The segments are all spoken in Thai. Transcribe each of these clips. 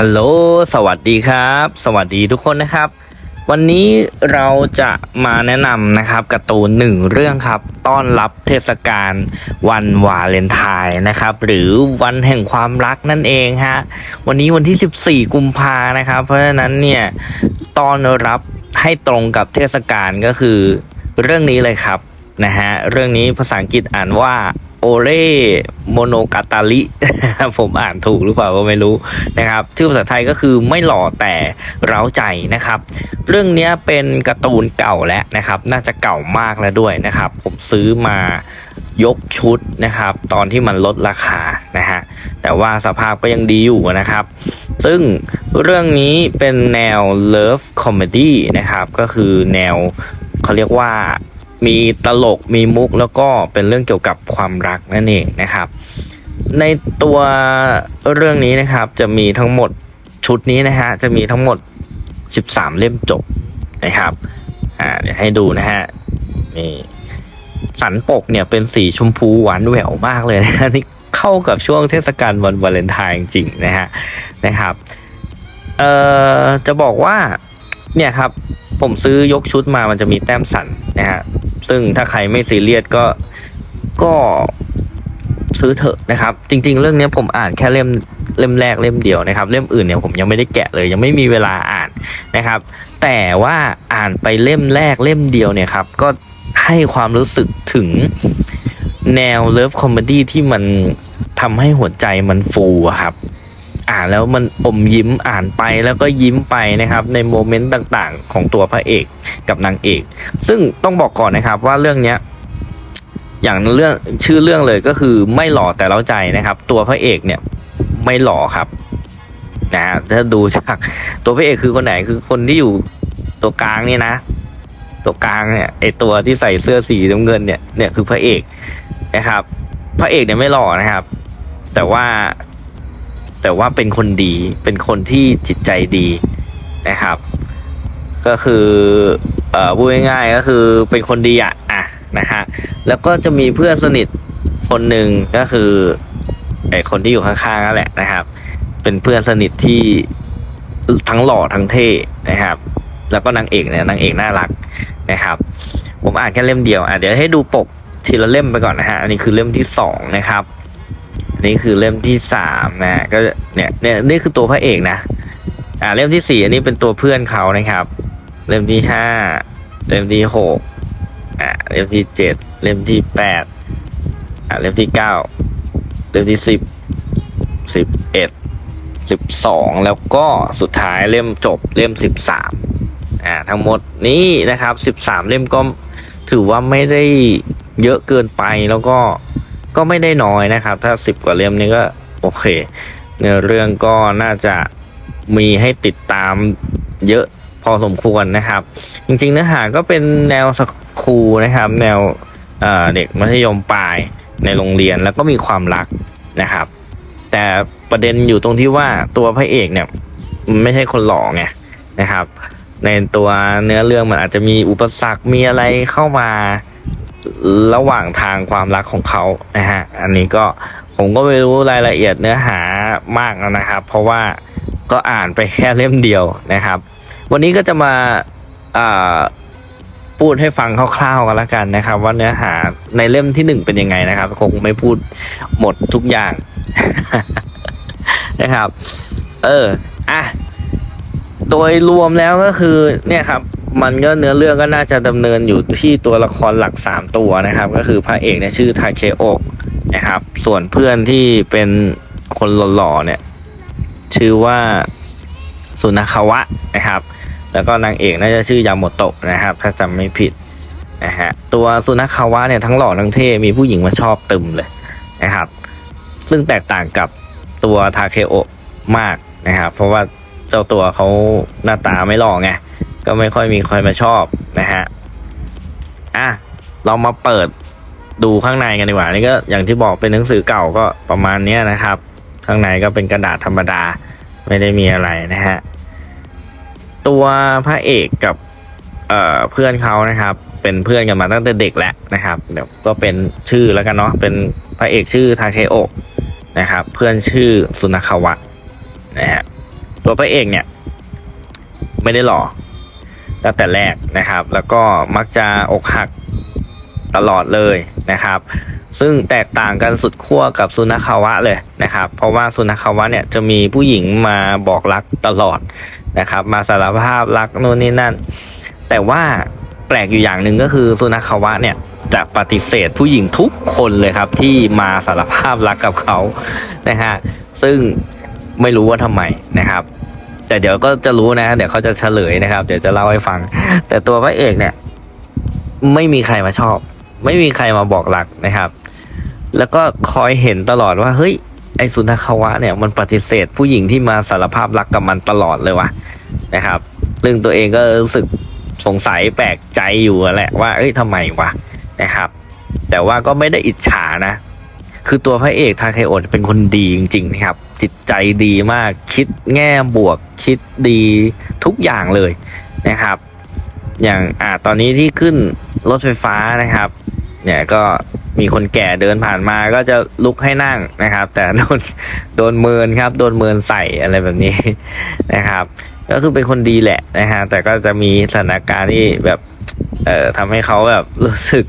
ฮัลโหล สวัสดีครับ สวัสดีทุกคนนะครับ วันนี้เราจะมาแนะนำนะครับการ์ตูนหนึ่งเรื่องครับ ต้อนรับเทศกาลวันวาเลนไทน์นะครับ หรือวันแห่งความรักนั่นเองฮะ วันนี้วันที่ 14 กุมภานะครับ เพราะฉะนั้นเนี่ย ต้อนรับให้ตรงกับเทศกาลก็คือเรื่องนี้เลยครับนะฮะ เรื่องนี้ภาษาอังกฤษอ่านว่า โอเรโมโนกาตาลิผมอ่านถูกหรือเปล่าก็ไม่รู้นะครับ ชื่อภาษาไทยก็คือไม่หล่อแต่เร้าใจนะครับ เรื่องนี้เป็นการ์ตูนเก่าแล้วนะครับ น่าจะเก่ามากแล้วด้วยนะครับ ผมซื้อมายกชุดนะครับ ตอนที่มันลดราคานะฮะแต่ว่าสภาพก็ยังดีอยู่นะครับ ซึ่งเรื่องนี้เป็นแนว Love Comedy นะครับ ก็คือแนวเขาเรียกว่า มีตลกมีมุกแล้วก็เป็นเรื่องเกี่ยวกับความรักนั่นเองนะครับ ในตัวเรื่องนี้นะครับจะมีทั้งหมดชุดนี้นะฮะจะมีทั้งหมด 13 เล่มจบนะครับอ่าเดี๋ยวให้ดูนะฮะนี่สันปกเนี่ยเป็นสีชมพูหวานแหววมากเลยนะฮะที่เข้ากับช่วงเทศกาลวันวาเลนไทน์จริงๆนะฮะนะครับเอ่อจะบอกว่าเนี่ยครับ ผมซื้อยกชุดมามันจะมีแต้มสันนะฮะซึ่งถ้าใครไม่ซีเรียสก็ก็ซื้อเถอะนะครับ จริง ๆ เรื่องนี้ผมอ่านแค่เล่มเล่มแรกเล่มเดียวนะครับ เล่มอื่นเนี่ยผมยังไม่ได้แกะเลย ยังไม่มีเวลาอ่านนะครับ แต่ว่าอ่านไปเล่มแรกเล่มเดียวเนี่ยครับก็ให้ความรู้สึกถึงแนวเลิฟคอมเมดี้ที่มันทำให้หัวใจมันฟูครับ อ่านแล้วมันอมยิ้มอ่านไปแล้วก็ยิ้มไปนะครับ ในโมเมนต์ต่างๆ ของตัวพระเอกกับนางเอก ซึ่งต้องบอกก่อนนะครับว่าเรื่องเนี้ยอย่างเรื่องชื่อเรื่องเลยก็คือไม่หล่อแต่เล้าใจนะครับ ตัวพระเอกเนี่ยไม่หล่อครับนะฮะถ้าดูจากตัวพระเอกคือคนไหนคือคนที่อยู่ตัวกลางเนี่ยนะ ตัวกลางเนี่ยไอตัวที่ใส่เสื้อสีน้ำเงินเนี่ยเนี่ยคือพระเอกนะครับ พระเอกเนี่ยไม่หล่อนะครับ แต่ว่า แต่ว่าเป็นคนดีเป็นคนที่จิตใจดีนะครับ ก็คือเอ่อพูดง่ายๆก็คือเป็นคนดีอะอะนะฮะแล้วก็จะมีเพื่อนสนิทคนหนึ่งก็คือไอคนที่อยู่ข้างๆนั่นแหละนะครับ เป็นเพื่อนสนิทที่ทั้งหล่อทั้งเท่นะครับ แล้วก็นางเอกเนี่ยนางเอกน่ารักนะครับ ผมอ่านแค่เล่มเดียวอะเดี๋ยวให้ดูปกทีละเล่มไปก่อนนะฮะอันนี้คือเล่มที่สองนะครับ นนี้คือเล่มที่สามนะก็เนี่ยเนี่ยนี่คือตัวพระเอกนะอ่าเล่มที่สี่อันนี้เป็นตัวเพื่อนเขานะครับ เล่มที่ห้าเล่มที่หกอ่าเล่มที่เจ็ดเล่มที่แปดอ่าเล่มที่เก้าเล่มที่สิบสิบเอ็ดสิบสองแล้วก็สุดท้ายเล่มจบเล่มสิบสามอ่าทั้งหมดนี้นะครับสิบสามเล่มก็ถือว่าไม่ได้เยอะเกินไปแล้วก็ ก็ไม่ได้น้อยนะครับ ถ้าสิบกว่าเล่มนี้ก็โอเคเนื้อเรื่องก็น่าจะมีให้ติดตามเยอะพอสมควรนะครับ จริงๆเนื้อหาก็เป็นแนวสคูลนะครับ แนวเเด็กมัธยมปลายในโรงเรียนแล้วก็มีความรักนะครับ แต่ประเด็นอยู่ตรงที่ว่าตัวพระเอกเนี่ยมันไม่ใช่คนหล่อไงนะครับ ในตัวเนื้อเรื่องมันอาจจะมีอุปสรรคมีอะไรเข้ามา ระหว่างทางความรักของเขานะฮะอันนี้ก็ผมก็ไม่รู้รายละเอียดเนื้อหามากนะครับ เพราะว่าก็อ่านไปแค่เล่มเดียวนะครับ วันนี้ก็จะมาพูดให้ฟังคร่าวๆกันละกันนะครับ ว่าเนื้อหาในเล่มที่หนึ่งเป็นยังไงนะครับ คงไม่พูดหมดทุกอย่างนะครับ เอออะโดยรวมแล้วก็คือเนี่ยครับ มันก็เนื้อเรื่องก็น่าจะดำเนินอยู่ที่ตัวละครหลักสามตัวนะครับ ก็คือพระเอกเนี่ยชื่อทาเคโอะนะครับ ส่วนเพื่อนที่เป็นคนหล่อๆเนี่ยชื่อว่าสุนาคาวะนะครับ แล้วก็นางเอกน่าจะชื่อยาโมโตะนะครับ ถ้าจำไม่ผิดนะฮะตัวสุนาคาวะเนี่ยทั้งหล่อทั้งเท่ มีผู้หญิงมาชอบตึมเลยนะครับ ซึ่งแตกต่างกับตัวทาเคโอะมากนะครับ เพราะว่าเจ้าตัวเขาหน้าตาไม่หล่อไง ก็ไม่ค่อยมีใครมาชอบนะฮะอะเรามาเปิดดูข้างในกันดีกว่านี่ก็อย่างที่บอกเป็นหนังสือเก่าก็ประมาณนี้นะครับ ข้างในก็เป็นกระดาษธรรมดาไม่ได้มีอะไรนะฮะตัวพระเอกกับเเพื่อนเขานะครับ เป็นเพื่อนกันมาตั้งแต่เด็กแล้วนะครับเดี๋ยวก็เป็นชื่อแล้วกันเนาะเป็นพระเอกชื่อทาเคโอะนะครับ เพื่อนชื่อสุนคาวะนะฮะตัวพระเอกเนี่ย ไม่ได้หล่อ ตั้งแต่แรกนะครับ แล้วก็มักจะอกหักตลอดเลยนะครับ ซึ่งแตกต่างกันสุดขั้วกับซุนัขาวะเลยนะครับ เพราะว่าซุนัขาวะเนี่ยจะมีผู้หญิงมาบอกรักตลอดนะครับ มาสารภาพรักโน่นนี่นั่น แต่ว่าแปลกอยู่อย่างหนึ่งก็คือซุนัขาวะเนี่ยจะปฏิเสธผู้หญิงทุกคนเลยครับที่มาสารภาพรักกับเขานะฮะซึ่งไม่รู้ว่าทำไมนะครับ แต่เดี๋ยวก็จะรู้นะ เดี๋ยวเขาจะเฉลยนะครับ เดี๋ยวจะเล่าให้ฟัง แต่ตัวพระเอกเนี่ย ไม่มีใครมาชอบ ไม่มีใครมาบอกรักนะครับ แล้วก็คอยเห็นตลอดว่าเฮ้ยไอสุนัขาวะเนี่ยมันปฏิเสธผู้หญิงที่มาสารภาพรักกับมันตลอดเลยว่ะนะครับซึ่งตัวเองก็รู้สึกสงสัยแปลกใจอยู่แหละว่าเอ้ยทำไมวะนะครับ แต่ว่าก็ไม่ได้อิจฉานะ คือตัวพระเอกทาเคโอะเป็นคนดีจริงๆนะครับ จิตใจดีมากคิดแง่บวกคิดดีทุกอย่างเลยนะครับ อย่างอ่าตอนนี้ที่ขึ้นรถไฟฟ้านะครับเนี่ยก็มีคนแก่เดินผ่านมาก็จะลุกให้นั่งนะครับ แต่โดนโดนเมินครับ โดนเมินใส่อะไรแบบนี้นะครับ ก็คือเป็นคนดีแหละนะฮะแต่ก็จะมีสถานการณ์ที่แบบเอ่อทำให้เขาแบบรู้สึก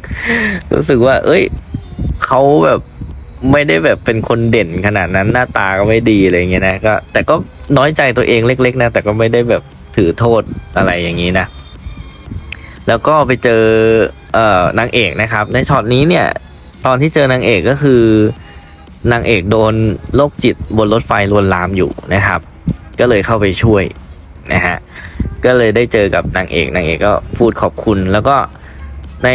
รู้สึกว่า เอ้ยเขาแบบ ไม่ได้แบบเป็นคนเด่นขนาดนั้นหน้าตาก็ไม่ดีอะไรเงี้ยนะก็แต่ก็น้อยใจตัวเองเล็ก ๆ นะ แต่ก็ไม่ได้แบบถือโทษอะไรอย่างนี้นะ แล้วก็ไปเจอเอ่อนางเอกนะครับ ในช็อตนี้เนี่ย ตอนที่เจอนางเอกก็คือนางเอกโดนโรคจิตบนรถไฟลวนลามอยู่นะครับ ก็เลยเข้าไปช่วยนะฮะก็เลยได้เจอกับนางเอกนางเอกก็พูดขอบคุณ แล้วก็ใน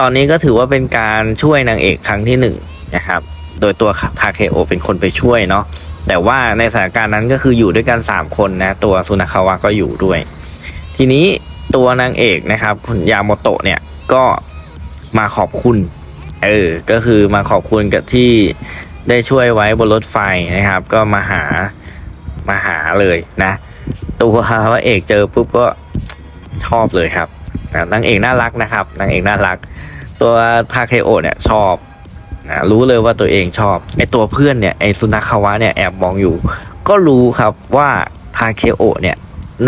ตอนนี้ก็ถือว่าเป็นการช่วยนางเอกครั้งที่หนึ่ง นะครับ โดยตัวทาเคโอเป็นคนไปช่วยเนาะแต่ว่าในสถานการณ์นั้นก็คืออยู่ด้วยกัน 3 คนนะ ตัวซุนาคาวะก็อยู่ด้วย ทีนี้ตัวนางเอกนะครับคุณยาโมโตะเนี่ยก็มาขอบคุณเออก็คือมาขอบคุณกับที่ได้ช่วยไว้บนรถไฟนะครับ ก็มาหามาหาเลยนะ ตัวพระเอกเจอปุ๊บก็ชอบเลยครับนางเอกน่ารักนะครับนางเอกน่ารัก ตัวทาเคโอเนี่ยชอบ นะรู้เลยว่าตัวเองชอบไอตัวเพื่อนเนี่ยไอซุนาคาวะเนี่ยแอบมองอยู่ ก็รู้ครับว่าทาเคโอเนี่ย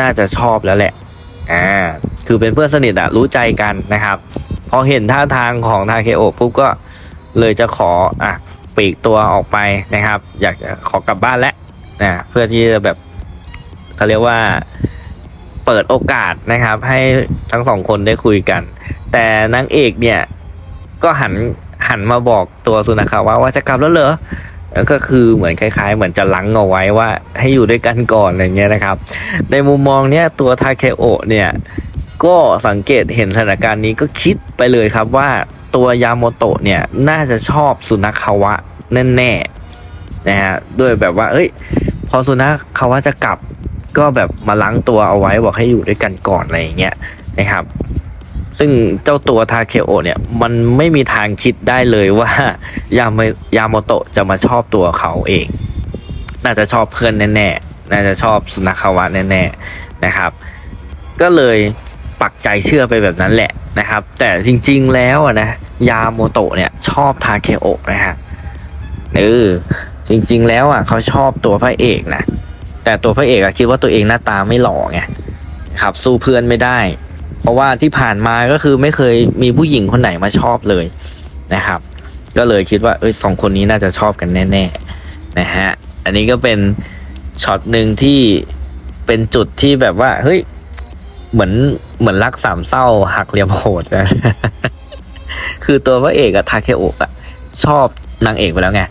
น่าจะชอบแล้วแหละอ่าคือเป็นเพื่อนสนิทอะรู้ใจกันนะครับ พอเห็นท่าทางของทาเคโอปุ๊บก็เลยจะขออะปลีกตัวออกไปนะครับ อยากจะขอกลับบ้านแล้วนะเพื่อที่จะแบบเขาเรียกว่าเปิดโอกาสนะครับ ให้ทั้งสองคนได้คุยกัน แต่นางเอกเนี่ยก็หัน หันมาบอกตัวสุนัขาวะว่าจะกลับแล้วเหรอแล้วก็คือเหมือนคล้าย ๆ เหมือนจะลังเอาไว้ว่าให้อยู่ด้วยกันก่อนอะไรเงี้ยนะครับ ในมุมมองเนี้ยตัวทาเคโอเนี่ยก็สังเกตเห็นสถานการณ์นี้ก็คิดไปเลยครับว่าตัวยาโมโตะเนี่ยน่าจะชอบสุนัขาวะแน่ๆนะฮะด้วยแบบว่า เอ้ย พอสุนัขาวะจะกลับก็แบบมาล้างตัวเอาไว้บอกให้อยู่ด้วยกันก่อนอะไรอย่างเงี้ยนะครับ ซึ่งเจ้าตัวทาเคโอเนี่ยมันไม่มีทางคิดได้เลยว่ายามยาโมโตะจะมาชอบตัวเขาเอง น่าจะชอบเพื่อนแน่ๆ น่าจะชอบสุนัขวะแน่ๆนะครับ ก็เลยปักใจเชื่อไปแบบนั้นแหละนะครับ แต่จริงๆแล้วอะนะยาโมโตะเนี่ยชอบทาเคโอนะฮะเออจริงๆ แล้วอะเขาชอบตัวพระเอกนะแต่ตัวพระเอกอะคิดว่าตัวเองหน้าตาไม่หล่อไงครับสู้เพื่อนไม่ได้ ราะว่าที่ผ่านมาก็คือไม่เคยมีผู้หญิงคนไหนมาชอบเลยนะครับ ก็เลยคิดว่าเอ้ยสองคนนี้น่าจะชอบกันแน่ๆนะฮะอันนี้ก็เป็นช็อตหนึ่งที่เป็นจุดที่แบบว่าเฮ้ยเหมือนเหมือนรักสามเศร้าหักเหลี่ยมโหดนะคือตัวพระเอกอะทาเคโอะอะชอบนางเอกไปแล้วไง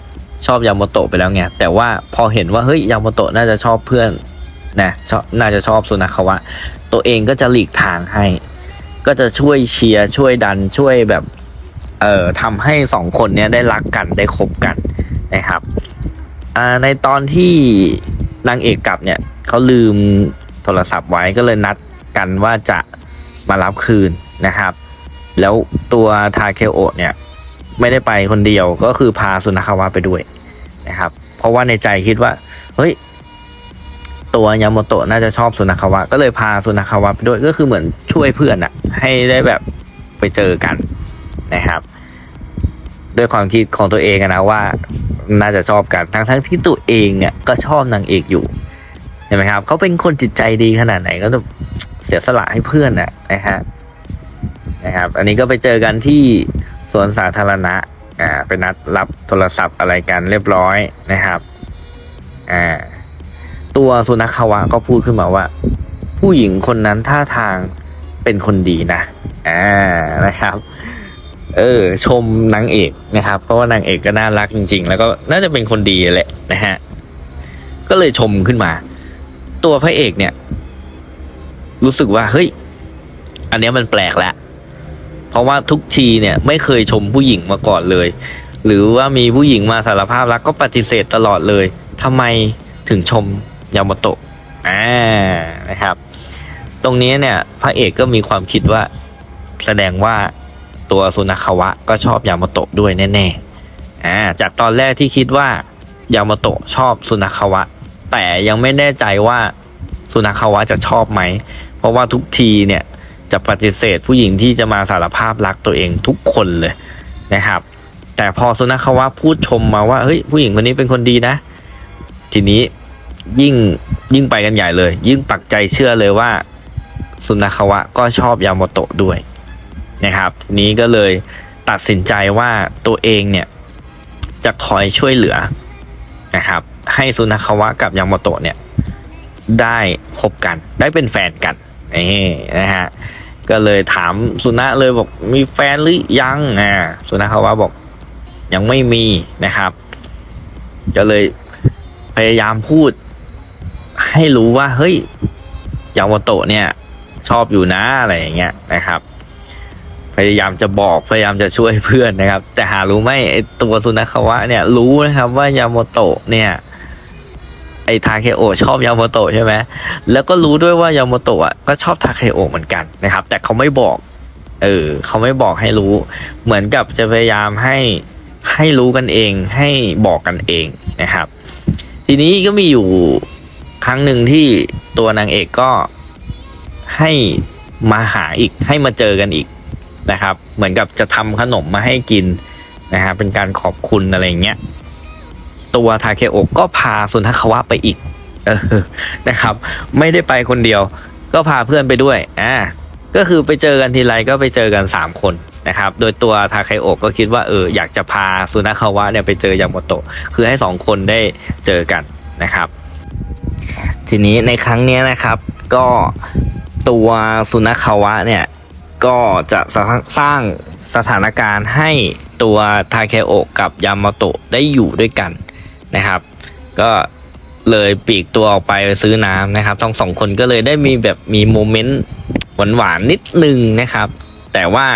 ชอบยาโมโตะไปแล้วไงแต่ว่าพอเห็นว่าเฮ้ยยาโมโตะน่าจะชอบเพื่อน นะชอบน่าจะชอบสุนัขาวะ ตัวเองก็จะหลีกทางให้ ก็จะช่วยเชียร์ช่วยดันช่วยแบบเอ่อทำให้สองคนเนี้ยได้รักกันได้คบกันนะครับอ่าในตอนที่นางเอกกลับเนี่ยเขาลืมโทรศัพท์ไว้ก็เลยนัดกันว่าจะมารับคืนนะครับ แล้วตัวทาเคโอเนี่ยไม่ได้ไปคนเดียวก็คือพาสุนัขวะไปด้วยนะครับ เพราะว่าในใจคิดว่า เฮ้ย ตัวยาโมโตะน่าจะชอบสุนัขาวะ ก็เลยพาสุนัขาวะไปด้วยก็คือเหมือนช่วยเพื่อนอะให้ได้แบบไปเจอกันนะครับ ด้วยความคิดของตัวเองนะว่า น่าจะชอบกันทั้งทั้งที่ตัวเองอะก็ชอบนางเอกอยู่เห็นไหมครับเขาเป็นคนจิตใจดีขนาดไหนก็ต้องเสียสละให้เพื่อนน่ะนะฮะนะครับ อันนี้ก็ไปเจอกันที่สวนสาธารณะอ่าไปนัดรับโทรศัพท์อะไรกันเรียบร้อยนะครับอ่า ตัวสุนัขคาวะก็พูดขึ้นมาว่า ผู้หญิงคนนั้นท่าทางเป็นคนดีนะอ่านะครับ เออ ชมนางเอกนะครับ เพราะว่านางเอกก็น่ารักจริง ๆ แล้วก็น่าจะเป็นคนดีแหละนะฮะก็เลยชมขึ้นมา ตัวพระเอกเนี่ย รู้สึกว่าเฮ้ย อันนี้มันแปลกแล้วเพราะว่าทุกทีเนี่ยไม่เคยชมผู้หญิงมาก่อนเลย หรือว่ามีผู้หญิงมาสารภาพรักก็ปฏิเสธตลอดเลยทำไมถึงชม ยามาโตะอ่านะครับ ตรงนี้เนี่ยพระเอกก็มีความคิดว่าแสดงว่าตัวสุนัขาวะก็ชอบยามาโตะด้วยแน่ๆอ่าจากตอนแรกที่คิดว่ายามาโตะชอบสุนัขาวะ แต่ยังไม่แน่ใจว่าสุนัขาวะจะชอบไหม เพราะว่าทุกทีเนี่ยจะปฏิเสธผู้หญิงที่จะมาสารภาพรักตัวเองทุกคนเลยนะครับ แต่พอสุนัขวะพูดชมมาว่าเฮ้ยผู้หญิงคนนี้เป็นคนดีนะ ทีนี้ ยิ่งยิ่งไปกันใหญ่เลย ยิ่งปักใจเชื่อเลยว่าสุนัขาวะก็ชอบยาโมโตะด้วยนะครับ นี้ก็เลยตัดสินใจว่าตัวเองเนี่ยจะคอยช่วยเหลือนะครับ ให้สุนัขาวะกับยาโมโตะเนี่ยได้คบกันได้เป็นแฟนกันนี่นะฮะก็เลยถามสุนัเลยบอกมีแฟนหรือยังอ่าสุนัขาวะบอกยังไม่มีนะครับ ก็เลยพยายามพูด ให้รู้ว่าเฮ้ยยาโมโตะเนี่ยชอบอยู่นะอะไรอย่างเงี้ยนะครับ พยายามจะบอกพยายามจะช่วยเพื่อนนะครับ แต่หารู้ไหมไอตัวสุนัขาวะเนี่ยรู้นะครับว่ายาโมโตะเนี่ยไอทาเคโอชอบยาโมโตะใช่ไหมแล้วก็รู้ด้วยว่ายาโมโตะอะก็ชอบทาเคโอเหมือนกันนะครับ แต่เขาไม่บอก เออเขาไม่บอกให้รู้ เหมือนกับจะพยายามให้ให้รู้กันเองให้บอกกันเองนะครับ ทีนี้ก็มีอยู่ ครั้งหนึ่งที่ตัวนางเอกก็ให้มาหาอีกให้มาเจอกันอีกนะครับ เหมือนกับจะทำขนมมาให้กินนะฮะเป็นการขอบคุณอะไรเงี้ยตัวทาเคโอะก็พาสุนัขวะไปอีกเออนะครับ ไม่ได้ไปคนเดียว ก็พาเพื่อนไปด้วยอ่าก็คือไปเจอกันทีไรก็ไปเจอกันสามคนนะครับ โดยตัวทาเคโอะก็คิดว่าเอออยากจะพาสุนัขวะเนี่ยไปเจอยาโมโตะคือให้สองคนได้เจอกันนะครับ ทีนี้ในครั้งนี้นะครับก็ตัวสุนัขาวะเนี่ยก็จะสร้างสร้างสถานการณ์ให้ตัวทาเคโอะกับยามาโตะได้อยู่ด้วยกันนะครับ ก็เลยปีกตัวออกไปซื้อน้ำนะครับ ทั้งสองคนก็เลยได้มีแบบมีโมเมนต์หวานๆนิดนึงนะครับ แต่ว่า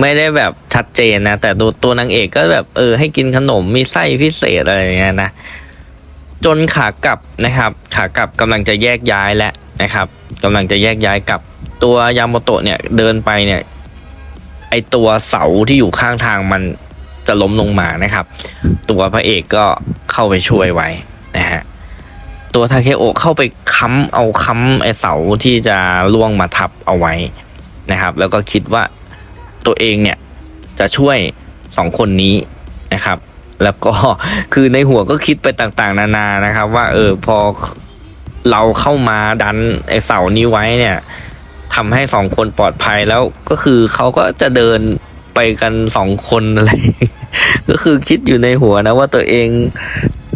ไม่ได้แบบชัดเจนนะ แต่ตัวตัวนางเอกก็แบบเออให้กินขนมมีไส้พิเศษอะไรอย่างเงี้ยนะ จนขากลับนะครับ ขากลับกำลังจะแยกย้ายแล้วนะครับกำลังจะแยกย้ายกลับตัวยาโมโตะเนี่ยเดินไปเนี่ยไอตัวเสาที่อยู่ข้างทางมันจะล้มลงมานะครับ ตัวพระเอกก็เข้าไปช่วยไว้นะฮะตัวทาเคโอเข้าไปค้ำเอาค้ำไอเสาที่จะล่วงมาทับเอาไว้นะครับ แล้วก็คิดว่าตัวเองเนี่ยจะช่วยสองคนนี้นะครับ แล้วก็คือในหัวก็คิดไปต่างๆ นานานะครับ ว่าเออพอเราเข้ามาดันไอเสานี้ไว้เนี่ยทำให้สองคนปลอดภัยแล้วก็คือเขาก็จะเดินไปกันสองคนอะไร ก็คือคิดอยู่ในหัวนะว่าตัวเอง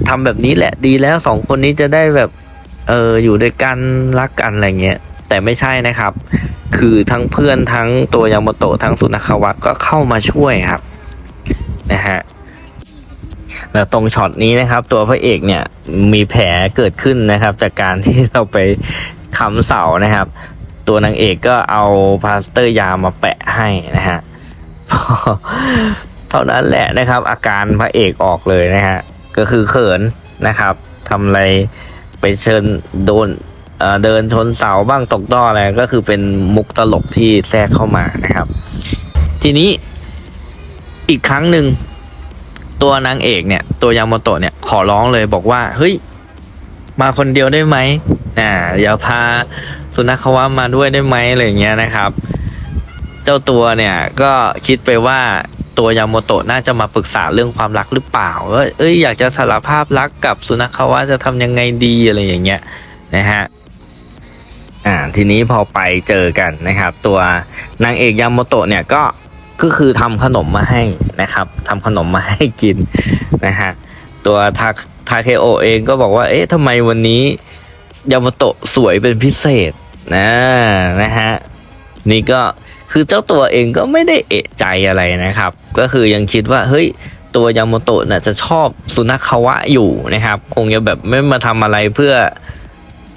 ทำแบบนี้แหละดีแล้วสองคนนี้จะได้แบบเอออยู่ด้วยกันรักกันอะไรเงี้ยแต่ไม่ใช่นะครับ คือทั้งเพื่อนทั้งตัวยามโตะทั้งสุนัขวะก็เข้ามาช่วยครับนะฮะ แล้วตรงช็อตนี้นะครับ ตัวพระเอกเนี่ยมีแผลเกิดขึ้นนะครับ จากการที่เราไปค้ำเสานะครับ ตัวนางเอกก็เอาพลาสเตอร์ยามาแปะให้นะฮะเท่านั้นแหละนะครับ อาการพระเอกออกเลยนะฮะก็คือเขินนะครับทำอะไรไปเชิญโดนเอ่อเดินชนเสาบ้างตกต้ออะไรก็คือเป็นมุกตลกที่แทรกเข้ามานะครับ ทีนี้อีกครั้งหนึ่ง ตัวนางเอกเนี่ย ตัวยาโมโตะเนี่ยขอร้องเลยบอกว่า เฮ้ย มาคนเดียวได้ไหมอ่าอย่าพาสุนัขวะมาด้วยได้ไหมอะไรเงี้ยนะครับ เจ้าตัวเนี่ยก็คิดไปว่าตัวยาโมโตะน่าจะมาปรึกษาเรื่องความรักหรือเปล่าว่าเอ้ยอยากจะสารภาพรักกับสุนัขวะจะทำยังไงดีอะไรอย่างเงี้ยนะฮะอ่าทีนี้พอไปเจอกันนะครับ ตัวนางเอกยาโมโตะเนี่ยก็ ก็คือทำขนมมาให้นะครับทำขนมมาให้กินนะฮะตัวทาทาเคโอเองก็บอกว่า เอ๊ะทำไมวันนี้ยาโมโตะสวยเป็นพิเศษนะนะฮะนี่ก็คือเจ้าตัวเองก็ไม่ได้เอะใจอะไรนะครับ ก็คือยังคิดว่าเฮ้ยตัวยาโมโตะน่ะจะชอบสุนัขาวะอยู่นะครับ คงจะแบบไม่มาทำอะไรเพื่อ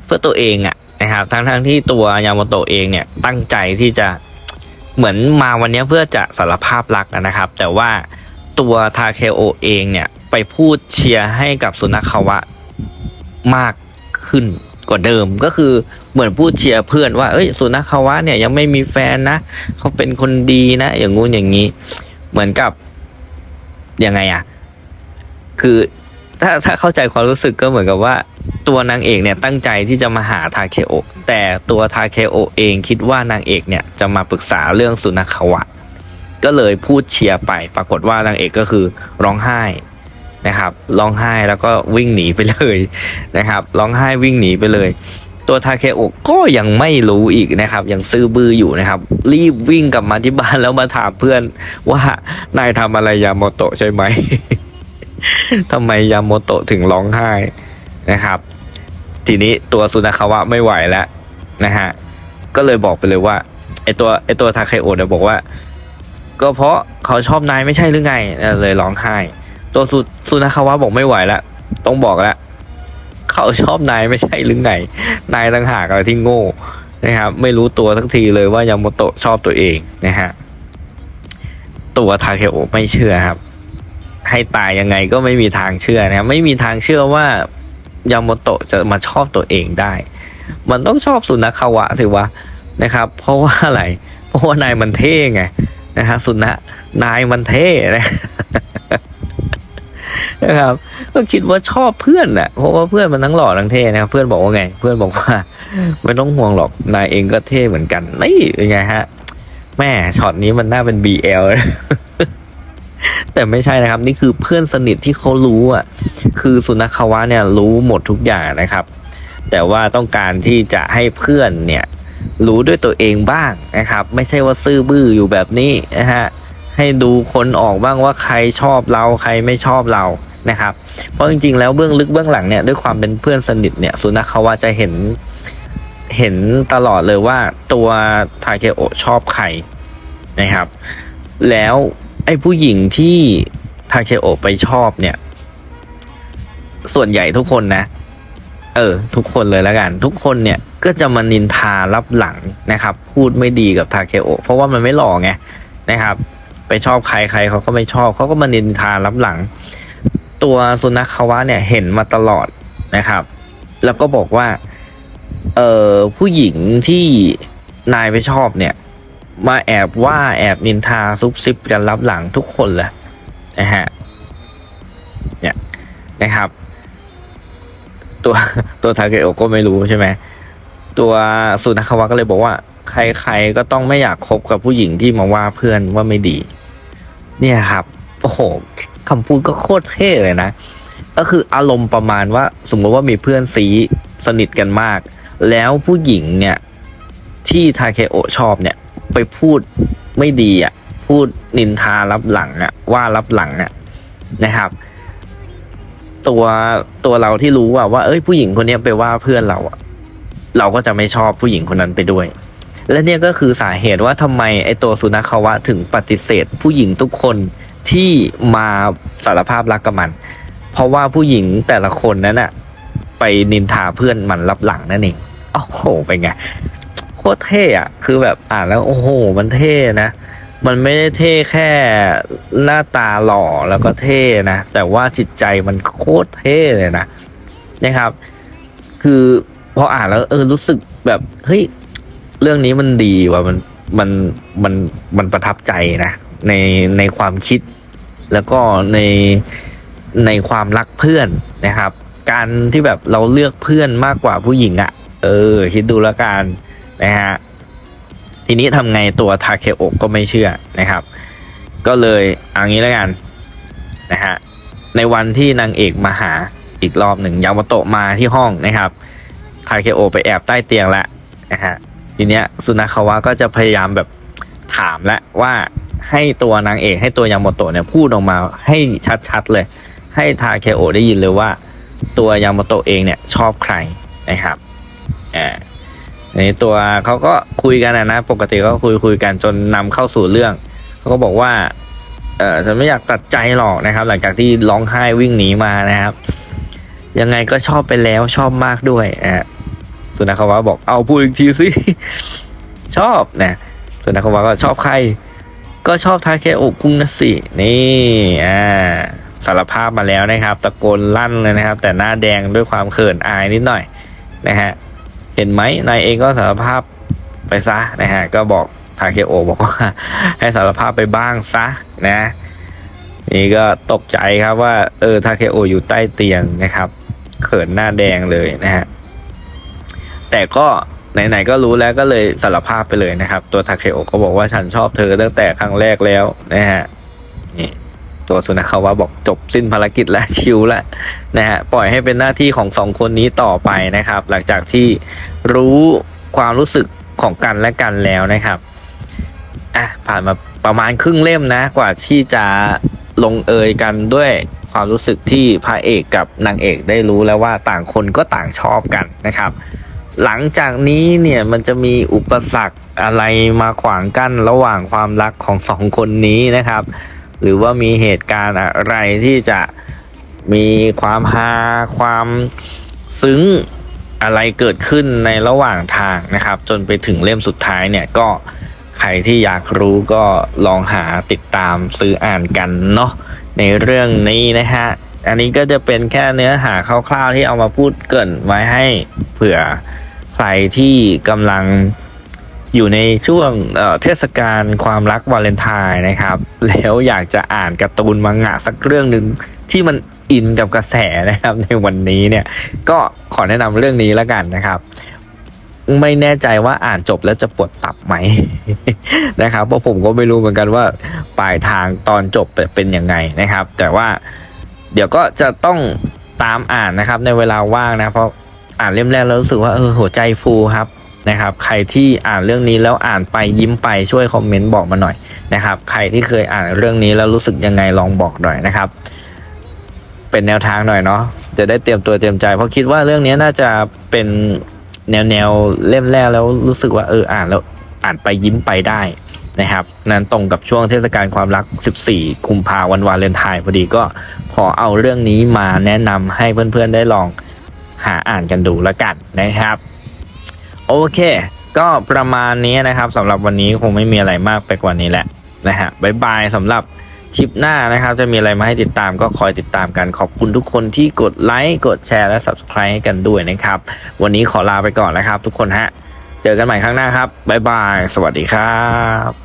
เพื่อตัวเองอะนะครับทั้งทั้งที่ตัวยาโมโตะเองเนี่ยตั้งใจที่จะ เหมือนมาวันนี้เพื่อจะสารภาพรักนะครับ แต่ว่าตัวทาเคโอเองเนี่ยไปพูดเชียร์ให้กับสุนัขาวะมากขึ้นกว่าเดิมก็คือเหมือนพูดเชียร์เพื่อนว่าเอ้ยสุนัขาวะเนี่ยยังไม่มีแฟนนะเขาเป็นคนดีนะ อย่างงู้นอย่างนี้ เหมือนกับยังไงอะคือ ถ้าถ้าเข้าใจความรู้สึกก็เหมือนกับว่าตัวนางเอกเนี่ยตั้งใจที่จะมาหาทาเคโอแต่ตัวทาเคโอเองคิดว่านางเอกเนี่ยจะมาปรึกษาเรื่องสุนัขวะ ก็เลยพูดเชียร์ไป ปรากฏว่านางเอกก็คือร้องไห้นะครับร้องไห้แล้วก็วิ่งหนีไปเลยนะครับร้องไห้วิ่งหนีไปเลย ตัวทาเคโอก็ยังไม่รู้อีกนะครับ ยังซื้อบื้ออยู่นะครับ รีบวิ่งกลับมาที่บ้านแล้วมาถามเพื่อนว่านายทำอะไรยาโมโตะใช่ไหม ทำไมยามโมโตะถึงร้องไห้นะครับ ทีนี้ตัวสุนัขาวะไม่ไหวแล้วนะฮะก็เลยบอกไปเลยว่าไอตัวไอตัวทาเคโอเนี่ยบอกว่า ก็เพราะเขาชอบนายไม่ใช่หรือไงเลยร้องไห้ ตัวสุสุนัขาวะบอกไม่ไหวแล้วต้องบอกแล้วเขาชอบนายไม่ใช่หรือไงนายต่างหากอะไรที่โง่นะครับ ไม่รู้ตัวสักทีเลยว่ายามโมโตะชอบตัวเองนะฮะตัวทาเคโอไม่เชื่อครับ ให้ตายยังไงก็ไม่มีทางเชื่อนะไม่มีทางเชื่อว่ายาโมโตะจะมาชอบตัวเองได้ มันต้องชอบสุนัขาวะสิวะนะครับ เพราะว่าอะไร เพราะว่านายมันเท่ไงนะฮะสุนัขนายมันเท่นะนะครับ ก็คิดว่าชอบเพื่อนแหละเพราะว่าเพื่อนมันทั้งหล่อทั้งเท่นะครับ เพื่อนบอกว่าไง เพื่อนบอกว่า ไม่ต้องห่วงหรอกนายเองก็เท่เหมือนกันนี่เป็นไงฮะแม่ช็อตนี้มันน่าเป็น BL นะ แต่ไม่ใช่นะครับ นี่คือเพื่อนสนิทที่เขารู้อะคือสุนัขาวะเนี่ยรู้หมดทุกอย่างนะครับ แต่ว่าต้องการที่จะให้เพื่อนเนี่ยรู้ด้วยตัวเองบ้างนะครับ ไม่ใช่ว่าซื่อบื้ออยู่แบบนี้นะฮะให้ดูคนออกบ้างว่าใครชอบเราใครไม่ชอบเรานะครับ เพราะจริงๆ แล้วเบื้องลึกเบื้องหลังเนี่ยด้วยความเป็นเพื่อนสนิทเนี่ยสุนัขาวะจะเห็นเห็นตลอดเลยว่าตัวทาเคโอชอบใครนะครับ แล้ว ไอ้ผู้หญิงที่ทาเคโอไปชอบเนี่ย ส่วนใหญ่ทุกคนนะ เออ ทุกคนเลยแล้วกัน ทุกคนเนี่ยก็จะมานินทารับหลังนะครับ พูดไม่ดีกับทาเคโอเพราะว่ามันไม่หล่อไงนะครับ ไปชอบใครใครเขาก็ไม่ชอบเขาก็มานินทารับหลัง ตัวสุนัขคาวะเนี่ยเห็นมาตลอดนะครับ แล้วก็บอกว่า เออผู้หญิงที่นายไปชอบเนี่ย มาแอบว่าแอบนินทาซุบซิบกันรับหลังทุกคนเลยนะฮะเนี่ยนะครับ ตัวตัวทาเกโอก็ไม่รู้ใช่ไหมตัวสุนัขวะก็เลยบอกว่า ใครๆก็ต้องไม่อยากคบกับผู้หญิงที่มาว่าเพื่อนว่าไม่ดี เนี่ยครับโอ้โหคำพูดก็โคตรเท่เลยนะ ก็คืออารมณ์ประมาณว่า สมมติว่ามีเพื่อนซีสนิทกันมาก แล้วผู้หญิงเนี่ยที่ทาเคโอชอบเนี่ย ไปพูดไม่ดีอะพูดนินทารับหลังอะว่ารับหลังอะนะครับ ตัวตัวเราที่รู้ว่าว่าเอ้ยผู้หญิงคนนี้ไปว่าเพื่อนเราอะเราก็จะไม่ชอบผู้หญิงคนนั้นไปด้วย และเนี่ยก็คือสาเหตุว่าทำไมไอตัวสุนัขาวะถึงปฏิเสธ ผู้หญิงทุกคนที่มาสารภาพรักกับมัน เพราะว่าผู้หญิงแต่ละคนนั้นน่ะไปนินทาเพื่อนมันรับหลังนั่นเองโอ้โหเป็นไง ตรเท่อะคือแบบอ่านแล้วโอ้โห มันเท่นะ มันไม่ได้เท่แค่หน้าตาหล่อแล้วก็เท่นะ แต่ว่าจิตใจมันโคตรเท่เลยนะนะครับ คือพออ่านแล้วเออรู้สึกแบบเฮ้ยเรื่องนี้มันดีว่ะมันมันมันมันประทับใจนะ ในในความคิด แล้วก็ในในความรักเพื่อนนะครับ การที่แบบเราเลือกเพื่อนมากกว่าผู้หญิงอะ่ะ เออ คิดดูแล้วกัน นะฮะทีนี้ทำไงตัวทาเคโอะก็ไม่เชื่อนะครับ ก็เลยเอางี้แล้วกันนะฮะในวันที่นางเอกมาหาอีกรอบหนึ่งยามาโตะมาที่ห้องนะครับทาเคโอไปแอบใต้เตียงแล้วนะฮะทีเนี้ยสุนาคาวะก็จะพยายามแบบถามแล้วว่าให้ตัวนางเอกให้ตัวยาโมโตะเนี่ยพูดออกมาให้ชัดๆเลย ให้ทาเคโอได้ยินเลยว่า ตัวยาโมโตะเองเนี่ยชอบใครนะครับอ่า ในตัวเขาก็คุยกันนะนะ ปกติก็คุยคุยกันจนนำเข้าสู่เรื่องเขาก็บอกว่าเออฉันไม่อยากตัดใจหรอกนะครับ หลังจากที่ร้องไห้วิ่งหนีมานะครับ ยังไงก็ชอบไปแล้วชอบมากด้วยอะสุนัขวะบอกเอาพูดอีกทีสิชอบนะสุนัขวะก็ชอบใคร ก็ชอบทาเคโอคุงนะสินี่อ่าสารภาพมาแล้วนะครับ ตะโกนลั่นเลยนะครับ แต่หน้าแดงด้วยความเขินอายนิดหน่อยนะฮะ เห็นไหมนายเองก็สารภาพไปซะนะฮะก็บอกทาเคโอบอกว่าให้สารภาพไปบ้างซะนะนี่ก็ตกใจครับว่าเออทาเคโออยู่ใต้เตียงนะครับ เขินหน้าแดงเลยนะฮะแต่ก็ไหนๆก็รู้แล้วก็เลยสารภาพไปเลยนะครับ ตัวทาเคโอก็บอกว่าฉันชอบเธอตั้งแต่ครั้งแรกแล้วนะฮะนี่ ตัวสุนัขาวะบอกจบสิ้นภารกิจและชิวแล้วนะฮะปล่อยให้เป็นหน้าที่ของสองคนนี้ต่อไปนะครับ หลังจากที่รู้ความรู้สึกของกันและกันแล้วนะครับอะผ่านมาประมาณครึ่งเล่มนะ กว่าที่จะลงเอยกันด้วยความรู้สึกที่พระเอกกับนางเอกได้รู้แล้วว่าต่างคนก็ต่างชอบกันนะครับ หลังจากนี้เนี่ยมันจะมีอุปสรรคอะไรมาขวางกั้นระหว่างความรักของสองคนนี้นะครับ หรือว่ามีเหตุการณ์อะไรที่จะมีความฮาความซึ้งอะไรเกิดขึ้นในระหว่างทางนะครับ จนไปถึงเล่มสุดท้ายเนี่ยก็ใครที่อยากรู้ก็ลองหาติดตามซื้ออ่านกันเนาะในเรื่องนี้นะฮะอันนี้ก็จะเป็นแค่เนื้อหาคร่าวๆที่เอามาพูดเกินไว้ให้เผื่อใครที่กำลัง อยู่ในช่วงเทศกาลความรักวาเลนไทน์นะครับ แล้วอยากจะอ่านการ์ตูนมังงะสักเรื่องหนึ่งที่มันอินกับกระแสนะครับในวันนี้เนี่ยก็ขอแนะนำเรื่องนี้แล้วกันนะครับ ไม่แน่ใจว่าอ่านจบแล้วจะปวดตับไหมนะครับเพราะผมก็ไม่รู้เหมือนกันว่าปลายทางตอนจบเป็นยังไงนะครับ แต่ว่าเดี๋ยวก็จะต้องตามอ่านนะครับในเวลาว่างนะเพราะอ่านเล่มแรกแล้วรู้สึกว่าเออหัวใจฟูครับ นะครับ ใครที่อ่านเรื่องนี้แล้วอ่านไปยิ้มไปช่วยคอมเมนต์บอกมาหน่อยนะครับ ใครที่เคยอ่านเรื่องนี้แล้วรู้สึกยังไงลองบอกหน่อยนะครับ เป็นแนวทางหน่อยเนาะจะได้เตรียมตัวเตรียมใจเพราะคิดว่าเรื่องนี้น่าจะเป็นแนวแนวเล่มแรกแล้วรู้สึกว่าเอออ่านแล้วอ่านไปยิ้มไปได้นะครับ นั้นตรงกับช่วงเทศกาลความรัก 14 กุมภาวันวาเลนไทน์พอดีก็ขอเอาเรื่องนี้มาแนะนำให้เพื่อนๆได้ลองหาอ่านกันดูล้วกันนะครับ โอเค ก็ประมาณนี้นะครับสำหรับวันนี้คงไม่มีอะไรมากไปกว่านี้แหละนะฮะบ๊ายบายสำหรับคลิปหน้านะครับ จะมีอะไรมาให้ติดตามก็คอยติดตามกันขอบคุณทุกคนที่กดไลค์กดแชร์และ Subscribe ให้กันด้วยนะครับ วันนี้ขอลาไปก่อนนะครับ ทุกคนฮะ เจอกันใหม่ครั้งหน้าครับบ๊ายบาย สวัสดีครับ